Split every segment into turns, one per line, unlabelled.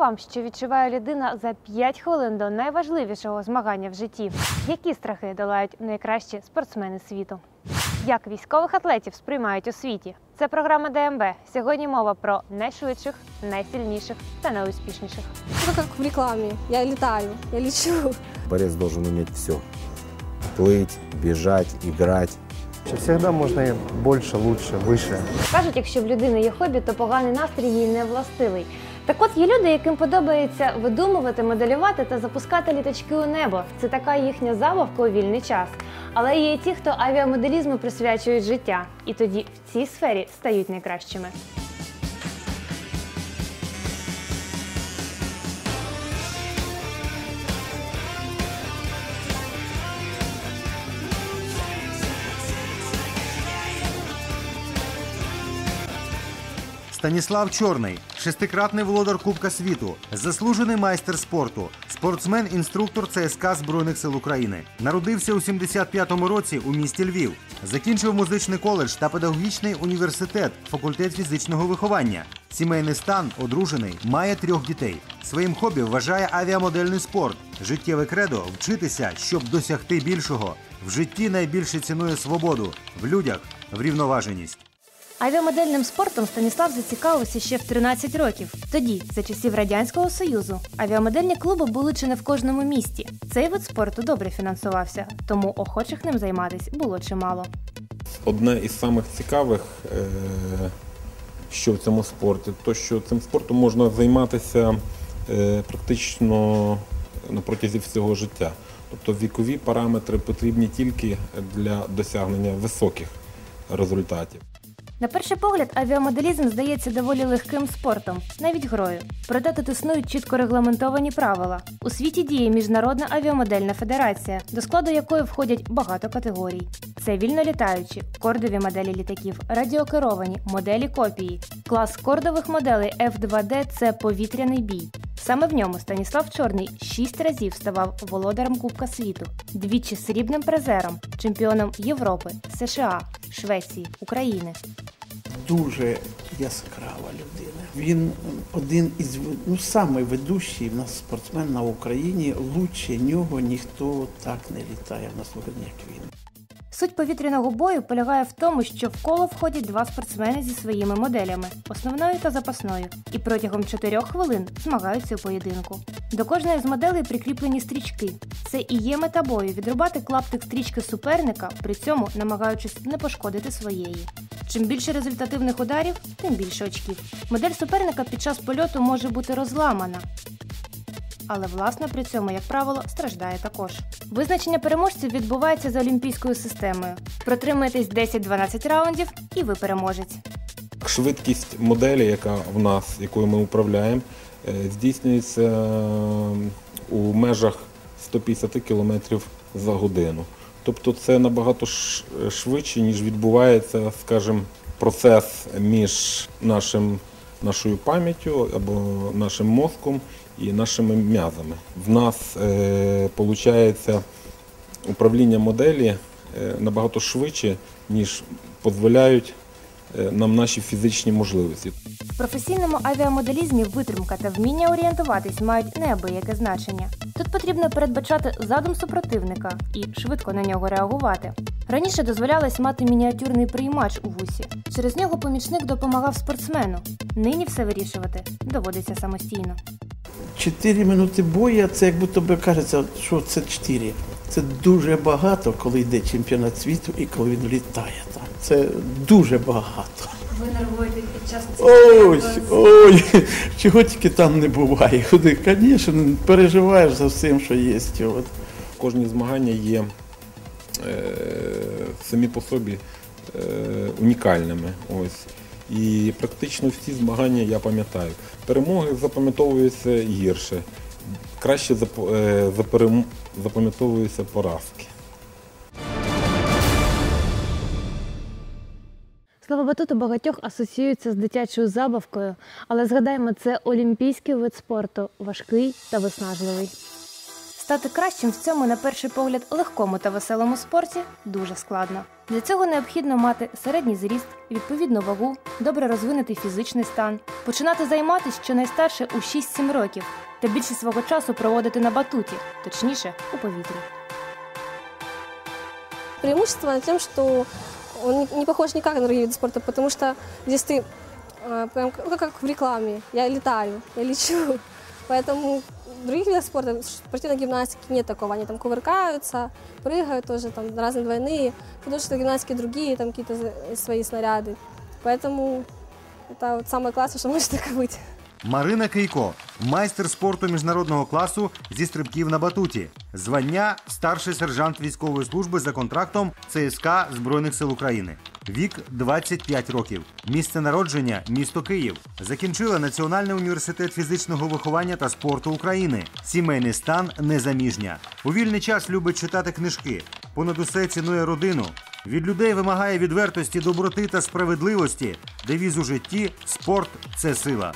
відомо вам, що відчуває людина за 5 хвилин до найважливішого змагання в житті. Які страхи долають найкращі спортсмени світу? Як військових атлетів сприймають у світі? Це програма ДМБ. Сьогодні мова про найшвидших, найсильніших та найуспішніших.
Это как в рекламе. Я летаю, я лечу.
Борец должен уметь все. Плыть, бежать, играть.
Всегда можно и больше, лучше, выше.
Кажуть, якщо в людини є хобі, то поганий настрій їй не властивий. Так от є люди, яким подобається видумувати, моделювати та запускати літачки у небо. Це така їхня забавка у вільний час. Але є і ті, хто авіамоделізму присвячують життя, і тоді в цій сфері стають найкращими.
Станіслав Чорний, шестикратний володар Кубка світу, заслужений майстер спорту, спортсмен-інструктор ЦСКА Збройних сил України. Народився у 75-му році у місті Львів. Закінчив музичний коледж та педагогічний університет, факультет фізичного виховання. Сімейний стан одружений, має трьох дітей. Своїм хобі вважає авіамодельний спорт. Життєве кредо вчитися, щоб досягти більшого. В житті найбільше цінує свободу, в людях врівноваженість.
Авіамодельним спортом Станіслав зацікавився ще в 13 років. Тоді, за часів радянського союзу, авіамодельні клуби були чи не в кожному місті. Цей вид спорту добре фінансувався, тому охочих ним займатись було чимало.
Одне із самих цікавих, е, що в цьому спорті, то що цим спортом можна займатися е, практично протязі всього життя. Тобто вікові параметри потрібні тільки для досягнення високих результатів.
На перший погляд, авіамоделізм здається доволі легким спортом, навіть грою. Проте тут існують чітко регламентовані правила. У світі діє Міжнародна авіамодельна федерація, до складу якої входять багато категорій. Це вільно літаючі, кордові моделі літаків, радіокеровані, моделі копії. Клас кордових моделей F2D – це повітряний бій. Саме в ньому Станіслав Чорний шість разів ставав володарем Кубка світу, двічі срібним призером, чемпіоном Європи, США, Швеції, України.
дуже яскрава людина. Він один із ну самий в нас спортсмен на Україні. Лучше нього ніхто так не літає на сьогодні, як він.
Суть повітряного бою полягає в тому, що в коло входять два спортсмени зі своїми моделями основною та запасною, і протягом 4 хвилин змагаються у поєдинку. До кожної з моделей прикріплені стрічки. Це і є мета бою відрубати клаптик стрічки суперника, при цьому намагаючись не пошкодити своєї. Чим більше результативних ударів, тим більше очків. Модель суперника під час польоту може бути розламана, але власне при цьому, як правило, страждає також. Визначення переможців відбувається за олімпійською системою. Протримуєтесь 10-12 раундів, і ви переможець.
Швидкість моделі, яка в нас, якою ми управляємо, е, здійснюється е, у межах 150 км за годину. Тобто це набагато швидше, ніж відбувається, скажімо, процес між нашим, нашою пам'яттю або нашим мозком і нашими м'язами. В нас е, управління моделі е, набагато швидше, ніж дозволяють е, нам наші фізичні можливості.
В професійному авіамоделізмі витримка та вміння орієнтуватись мають неабияке значення. Тут потрібно передбачати задум супротивника і швидко на нього реагувати. Раніше дозволялось мати мініатюрний приймач у вусі. Через нього помічник допомагав спортсмену. Нині все вирішувати доводиться самостійно.
Чотири минути бою, це як будто би кажеться, що це чотири. Це дуже багато, коли йде чемпіонат світу і коли він літає там. Це дуже багато.
Ви нервуєте під час
Ой, ой, чого тільки там не буває. Куди, звісно, переживаєш за всім, що є. От.
Кожні змагання є е, самі по собі е, унікальними. Ось. І практично всі змагання я пам'ятаю. Перемоги запам'ятовуються гірше. Краще зап- е, заперем- запам'ятовуються поразки.
Слава батуту багатьох асоціюється з дитячою забавкою, але згадаємо, це олімпійський вид спорту, важкий та виснажливий. Стати кращим в цьому, на перший погляд, легкому та веселому спорті дуже складно. Для цього необхідно мати середній зріст, відповідну вагу, добре розвинутий фізичний стан, починати займатися щонайстарше у 6-7 років та більше свого часу проводити на батуті, точніше у повітрі.
Преимущество тем, что он не, похож никак на другие виды спорта, потому что здесь ты э, прям ну, как в рекламе. Я летаю, я лечу. Поэтому других видах спорта, спортивной гимнастике нет такого. Они там кувыркаются, прыгают тоже, там разные двойные. Художественной гимнастики другие, там какие-то свои снаряды. Поэтому это вот самое классное, что может так быть.
Марина Кейко, майстер спорту міжнародного класу зі стрибків на батуті. Звання старший сержант військової служби за контрактом ЦСК Збройних сил України. Вік 25 років. Місце народження місто Київ. Закінчила Національний університет фізичного виховання та спорту України. Сімейний стан незаміжня. У вільний час любить читати книжки. Понад усе цінує родину. Від людей вимагає відвертості, доброти та справедливості. Девіз у житті спорт це сила.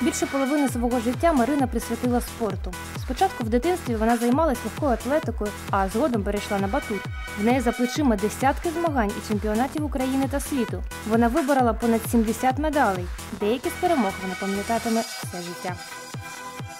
Більше половини свого життя Марина присвятила спорту. Спочатку в дитинстві вона займалась легкою атлетикою, а згодом перейшла на батут. В неї за плечима десятки змагань і чемпіонатів України та світу. Вона виборола понад 70 медалей. Деякі з перемог вона пам'ятатиме все життя.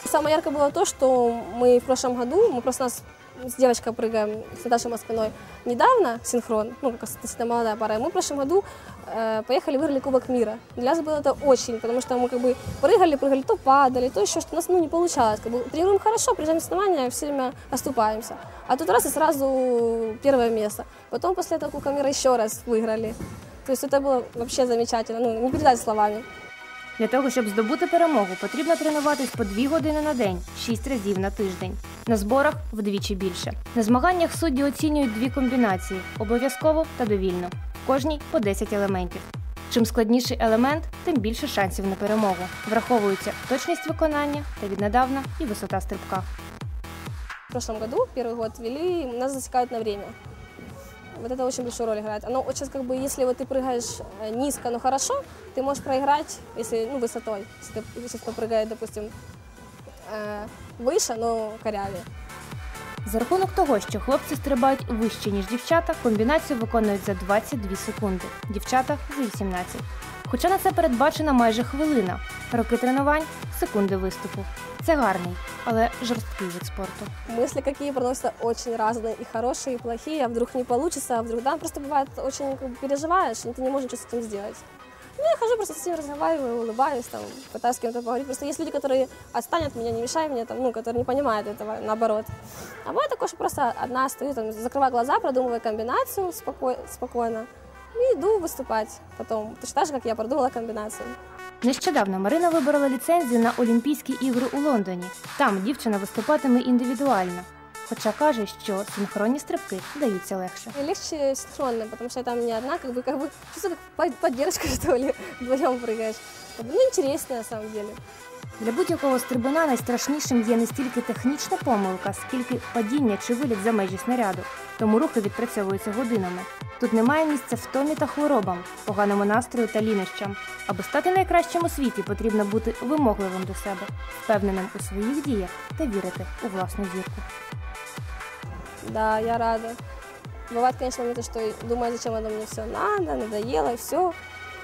Самое яркое было то, что мы в прошлом году, мы просто нас с девочкой прыгаем с Наташей Москвиной недавно, синхрон, ну, как относительно молодая пара, и мы в прошлом году э, поехали, выиграли Кубок мира. Для нас было это очень, потому что мы как бы прыгали, прыгали, то падали, то еще что у нас ну, не получалось. Как бы, тренируем хорошо, приезжаем на соревнования, все время оступаемся. А тут раз и сразу первое место. Потом после этого Кубка мира еще раз выиграли. То есть это было вообще замечательно, ну, не передать словами.
Для того, щоб здобути перемогу, потрібно тренуватись по 2 години на день, 6 разів на тиждень. На зборах вдвічі більше. На змаганнях судді оцінюють дві комбінації обов'язково та довільно. В кожній по 10 елементів. Чим складніший елемент, тим більше шансів на перемогу. Враховується точність виконання та віднедавна і висота стрибка.
В прошлом году, первый год ввели, нас засекают на время. Вот это очень большую роль играет. Оно вот сейчас как бы, если вот ты прыгаешь э, низко, но хорошо, ты можешь проиграть, если, ну, высотой. Если, ты, если кто прыгает, допустим, э, выше, но корявее.
За рахунок того, що хлопці стрибають вище, ніж дівчата, комбінацію виконують за 22 секунди, дівчата за 18. Хоча на це передбачена майже хвилина. Роки тренувань секунди виступу. Це гарний, але жорсткий вид спорту.
Мысли какие проносятся очень разные, и хорошие, и плохие, а вдруг не получится, а вдруг, да, просто бывает очень как бы, переживаешь, и ты не можешь ничего с этим сделать. Ну, я хожу, просто с ними разговариваю, улыбаюсь, там, пытаюсь с кем-то поговорить. Просто есть люди, которые отстанут от меня, не мешай мне, там, ну, которые не понимают этого, наоборот. А бывает такое, что просто одна стою, там, закрываю глаза, продумываю комбинацию споко- спокойно и иду выступать потом. Точно так же, как я продумала комбинацию.
Нещодавно Марина виборола ліцензію на Олімпійські ігри у Лондоні. Там дівчина виступатиме індивідуально. Хоча каже, що синхронні стрибки даються легше.
И легче синхронно, потому что там не одна, как бы, как бы, чувство как под- поддержка, что ли, вдвоем прыгаешь. Как бы, Ну, интереснее, на самом деле.
Для будь-якого стрибуна найстрашнішим є не стільки технічна помилка, скільки падіння чи виліт за межі снаряду. Тому рухи відпрацьовуються годинами. Тут немає місця втомі та хворобам, поганому настрою та лінощам. Аби стати найкращим у світі, потрібно бути вимогливим до себе, впевненим у своїх діях та вірити у власну зірку.
Да, я рада. Бывают, конечно, моменты, что думаю, зачем оно мне все надо, надоело и все.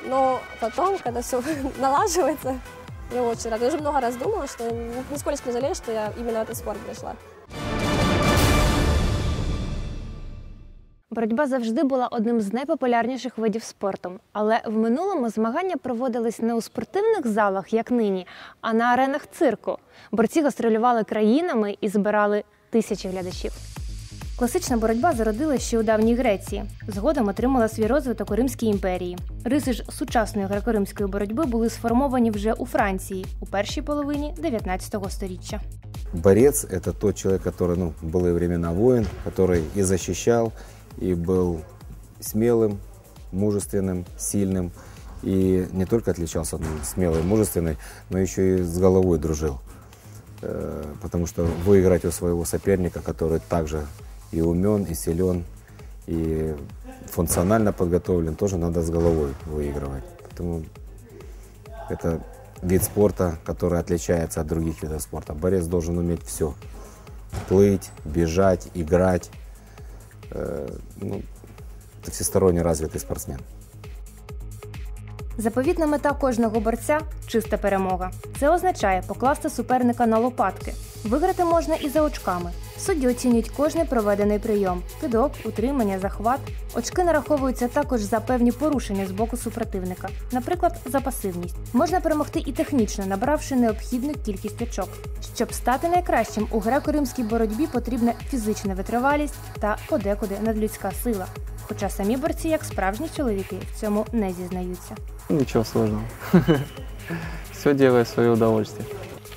Но потом, когда все налаживается, я очень рада. Я уже много раз думала, что ни- нисколько не жалею, что я именно в этот спорт пришла.
Боротьба завжди була одним з найпопулярніших видів спорту. Але в минулому змагання проводились не у спортивних залах, як нині, а на аренах цирку. Борці гастролювали країнами і збирали тисячі глядачів. Класична боротьба зародилася ще у давній Греції. Згодом отримала свій розвиток у Римській імперії. Риси ж сучасної греко-римської боротьби були сформовані вже у Франції у першій половині 19 століття.
Борец – это тот человек, который ну, в былые времена воин, который и защищал, и был смелым, мужественным, сильным. И не только отличался ну, смелый, мужественный, но еще и с головой дружил. Э, Потому что выиграть у своего соперника, который также и умен, и силен, и функционально подготовлен, тоже надо с головой выигрывать. Поэтому это вид спорта, который отличается от других видов спорта. Борец должен уметь все. плыть, бежать, играть. Э, ну, всесторонне развитый спортсмен.
Заповітна мета кожного борця чиста перемога. Це означає покласти суперника на лопатки. Виграти можна і за очками. Судді оцінюють кожний проведений прийом: кидок, утримання, захват. Очки нараховуються також за певні порушення з боку супротивника, наприклад, за пасивність. Можна перемогти і технічно, набравши необхідну кількість очок. Щоб стати найкращим у греко-римській боротьбі потрібна фізична витривалість та подекуди надлюдська сила. Хоча самі борці, як справжні чоловіки, в цьому не зізнаються.
Нічого сложного. Все делаю в свое удовольствие.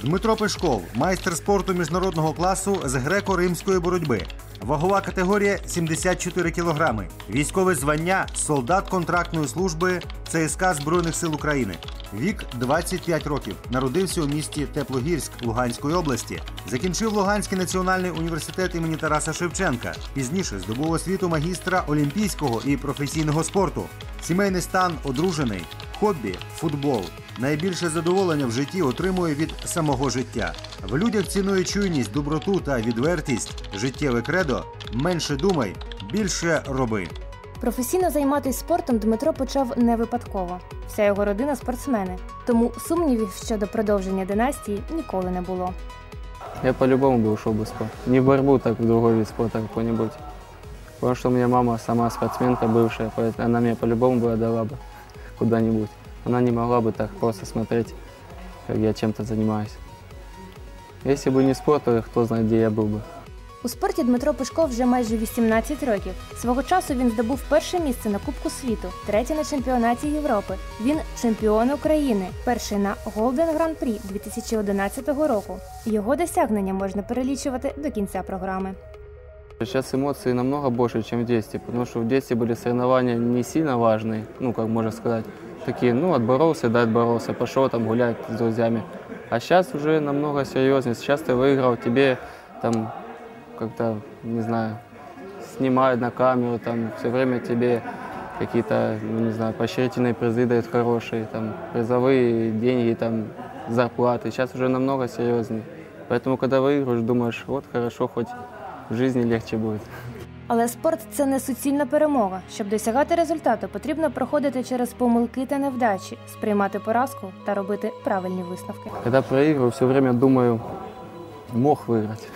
Дмитро Пешков, майстер спорту міжнародного класу з греко-римської боротьби. Вагова категорія 74 кілограми. Військове звання солдат контрактної служби ЦСК Збройних сил України. Вік 25 років. Народився у місті Теплогірськ Луганської області. Закінчив Луганський національний університет імені Тараса Шевченка. Пізніше здобув освіту магістра олімпійського і професійного спорту. Сімейний стан одружений. Хобі футбол. Найбільше задоволення в житті отримує від самого життя. В людях цінує чуйність, доброту та відвертість. Життєве кредо менше думай, більше роби.
Професійно займатися спортом Дмитро почав не випадково. Вся його родина спортсмени, тому сумнівів щодо продовження династії ніколи не було.
Я по-любому бы ушел бы в спорт. Не в борьбу, так в другой вид спорта какой-нибудь. Потому что у меня мама сама спортсменка бывшая, поэтому она меня по-любому бы отдала бы куда-нибудь. Она не могла бы так просто смотреть, как я чем-то занимаюсь. Если бы не спорт, то кто знает, где я был бы.
У спорті Дмитро Пишков вже майже 18 років. Свого часу він здобув перше місце на Кубку світу, третє на чемпіонаті Європи. Він чемпіон України, перший на Голден Гран-прі 2011 року. Його досягнення можна перелічувати до кінця програми.
Сейчас эмоции намного больше, чем в детстве, потому что в детстве были соревнования не сильно важные, ну, как можно сказать, такие, ну, отборолся, да, отборолся, пошел там гулять с друзьями. А сейчас уже намного серьезнее. Сейчас ты выиграл, тебе там как-то, не знаю, снимают на камеру, там все время тебе какие-то, ну, не знаю, поощрительные призы дают хорошие, там, призовые деньги, там, зарплаты. Сейчас уже намного серьезнее. Поэтому, когда выигрываешь, думаешь, вот хорошо, хоть в жизни легче будет.
Але спорт це не суцільна перемога. Щоб досягати результату, потрібно проходити через помилки та невдачі, сприймати поразку та робити правильні висновки.
Когда проигрываю, все время думаю, мог выиграть.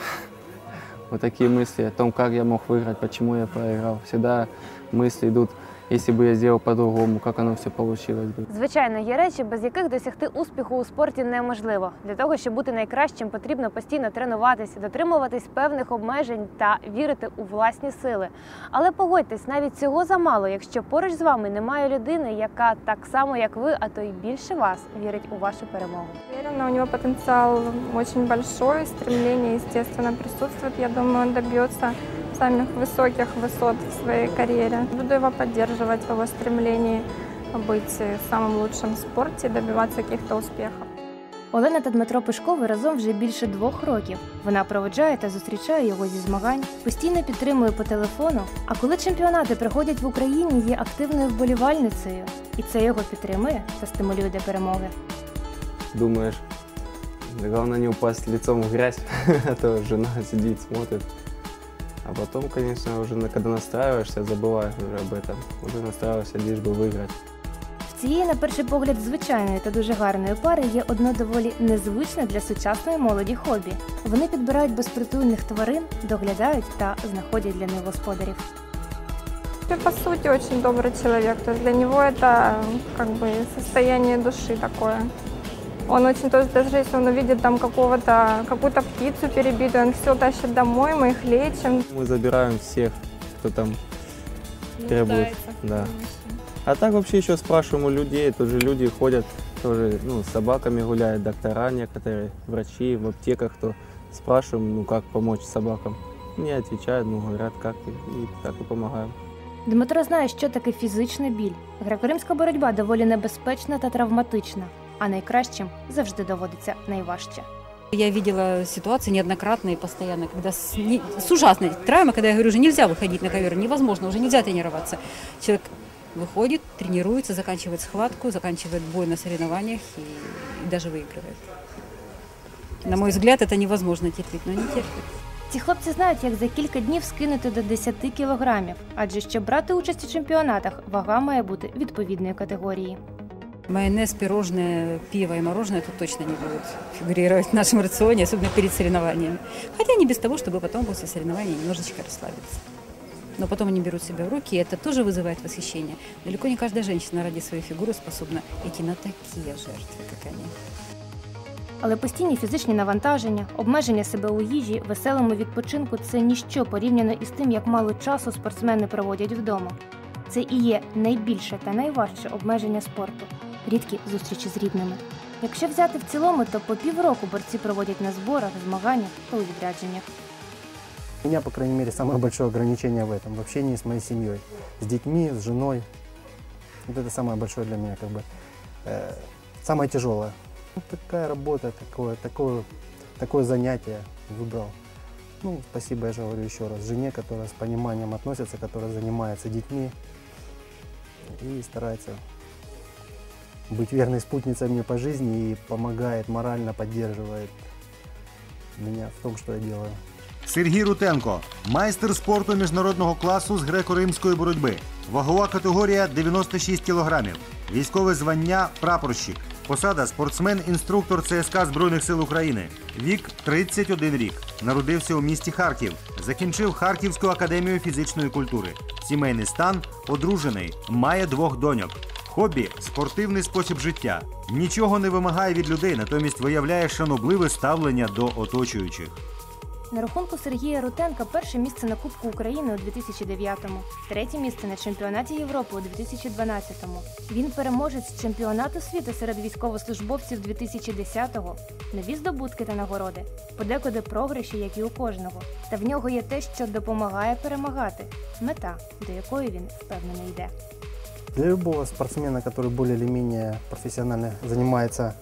Вот такие мысли о том, как я мог выиграть, почему я проиграл. Всегда мысли идут, если бы я сделал по-другому, как оно все бы.
Звичайно, є речі, без яких досягти успіху у спорті неможливо. Для того, щоб бути найкращим, потрібно постійно тренуватися, дотримуватись певних обмежень та вірити у власні сили. Але погодьтесь, навіть цього замало, якщо поруч з вами немає людини, яка так само, як ви, а то й більше вас вірить у вашу перемогу.
Уверена, у него потенциал очень большой, стремление, естественно, присутствует. Я думаю, он добьется самых высоких высот в своей карьере. Буду его поддерживать в его стремлении быть самым лучшим в спорте, добиваться каких-то успехов.
Олена та Дмитро Пишкови разом вже більше двох років. Вона проведжає та зустрічає його зі змагань, постійно підтримує по телефону. А коли чемпіонати приходять в Україні, є активною вболівальницею, і це його підтримує та стимулює до перемоги.
Думаешь, главное не упасть лицом в грязь, а то жена сидит, смотрит. А потом, конечно, уже на- когда настраиваешься, забываешь уже об этом. Уже настраиваешься лишь бы выиграть.
В цієї, на перший погляд, звичайної та дуже гарної пари є одно доволі незвичне для сучасної молоді хобі. Вони підбирають безпритульних тварин, доглядають та знаходять для них господарів.
И, по сути, очень добрый человек. То есть для него это как бы состояние души такое. Он очень, то есть даже если он увидит там какого-то, какую-то птицу перебитую, он все тащит домой, мы их лечим.
Мы забираем всех, кто там требует. Да. А так вообще еще спрашиваем у людей, тоже люди ходят, тоже ну, с собаками гуляют, доктора некоторые, врачи в аптеках, кто спрашиваем, ну как помочь собакам. Не отвечают, ну говорят, как и, и так и помогаем.
Дмитро знає, що таке фізичний біль. Греко-римська боротьба доволі небезпечна та травматична, а найкращим завжди доводиться найважче.
Я видела ситуации неоднократно и постоянно, когда с, не- с ужасной травмой, когда я говорю, уже нельзя выходить на ковер, невозможно, уже нельзя тренироваться. Человек выходит, тренируется, заканчивает схватку, заканчивает бой на соревнованиях и, и даже выигрывает. На мой взгляд, это невозможно терпеть, но они терпят.
Ці хлопці знають, як за кілька днів скинути до 10 кілограмів, адже щоб брати участь у чемпіонатах, вага має бути відповідної категорії.
Майонез, пирожное, пиво и мороженое тут точно не будут фигурировать в нашем рационе, особенно перед соревнованиями. Хотя не без того, чтобы потом после соревнований немножечко расслабиться. Но потом они берут себя в руки, и это тоже вызывает восхищение. Далеко не каждая женщина ради своей фигуры способна идти на такие жертвы, как они.
Але постійні фізичні навантаження, обмеження себе у їжі, веселому відпочинку це ніщо порівняно із тим, як мало часу спортсмени проводять вдома. Це і є найбільше та найважче обмеження спорту рідкі зустрічі з рідними. Якщо взяти в цілому, то по півроку борці проводять на зборах, змаганнях та у відрядженнях.
У меня, по крайней мере, самое большое ограничение в этом, в общении с моей семьей, с детьми, с женой. Вот это самое большое для меня, как бы, э, самое тяжелое. Вот такая работа, такое, такое, такое занятие выбрал. Ну, спасибо, я же говорю еще раз, жене, которая с пониманием относится, которая занимается детьми и старается быть верной спутницей мне по жизни и помогает, морально поддерживает меня в том, что я делаю.
Сергій Рутенко, майстер спорту міжнародного класу з греко-римської боротьби. Вагова категорія 96 кілограмів. Військове звання прапорщик. Посада спортсмен-інструктор ЦСКА Збройних сил України. Вік 31 рік. Народився у місті Харків. Закінчив Харківську академію фізичної культури. Сімейний стан одружений. Має двох доньок. Хобі спортивний спосіб життя. Нічого не вимагає від людей, натомість виявляє шанобливе ставлення до оточуючих.
На рахунку Сергія Рутенка перше місце на Кубку України у 2009-му, третє місце на чемпіонаті Європи у 2012-му. Він переможець чемпіонату світу серед військовослужбовців 2010-го, нові здобутки та нагороди, подекуди програші, як і у кожного. Та в нього є те, що допомагає перемагати мета, до якої він впевнено йде.
Для любого спортсмена, который более или менее профессионально занимается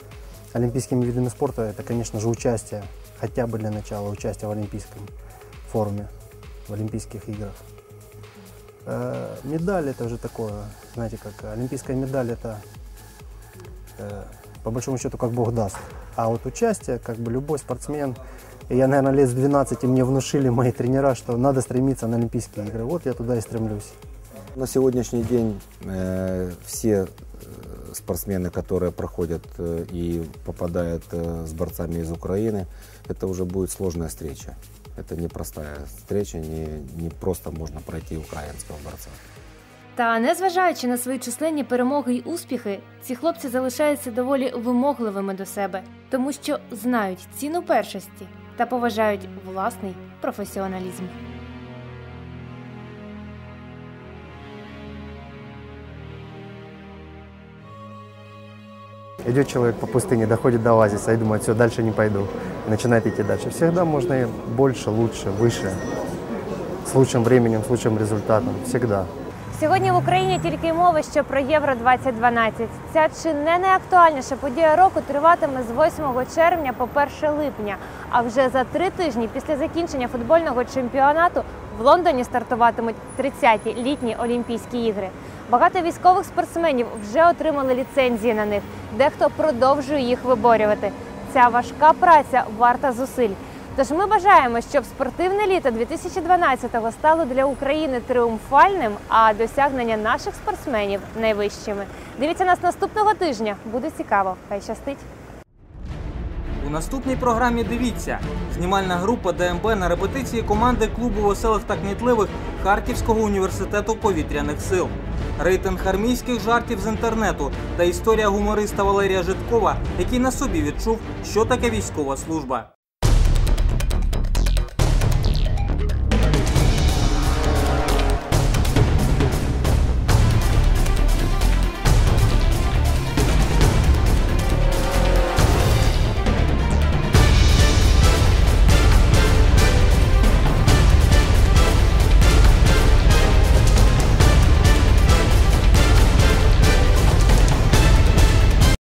олимпийскими видами спорта, это, конечно же, участие, хотя бы для начала, участие в Олимпийском форуме, в Олимпийских играх. Э, медаль это уже такое, знаете, как олимпийская медаль это э, по большому счету как Бог даст. А вот участие, как бы любой спортсмен, я, наверное, лет с 12 мне внушили мои тренера, что надо стремиться на Олимпийские игры. Вот я туда и стремлюсь.
На сегодняшний день э, все э, спортсмены, которые проходят э, и попадают э, с борцами из Украины, это уже будет сложная встреча. Это непростая встреча, не, не просто можно пройти украинского борца.
Та незважаючи на свої численні перемоги й успіхи, ці хлопці залишаються доволі вимогливими до себе, тому що знають ціну першості та поважають власний професіоналізм.
Идет человек по пустыне, доходит до оазиса и думает, все, дальше не пойду. И начинает идти дальше. Всегда можно больше, лучше, выше. С лучшим временем, с лучшим результатом. Всегда.
Сьогодні в Україні тільки й мови, що про Євро 2012. Ця чи не найактуальніша подія року триватиме з 8 червня по 1 липня. А вже за три тижні після закінчення футбольного чемпіонату в Лондоні стартуватимуть 30-ті літні Олімпійські ігри. Багато військових спортсменів вже отримали ліцензії на них. Дехто продовжує їх виборювати. Ця важка праця варта зусиль. Тож ми бажаємо, щоб спортивне літо 2012-го стало для України тріумфальним, а досягнення наших спортсменів найвищими. Дивіться нас наступного тижня. Буде цікаво. Хай щастить.
У наступній програмі дивіться знімальна група ДМБ на репетиції команди клубу веселих та кмітливих Харківського університету повітряних сил. Рейтинг армійських жартів з інтернету та історія гумориста Валерія Житкова, який на собі відчув, що таке військова служба.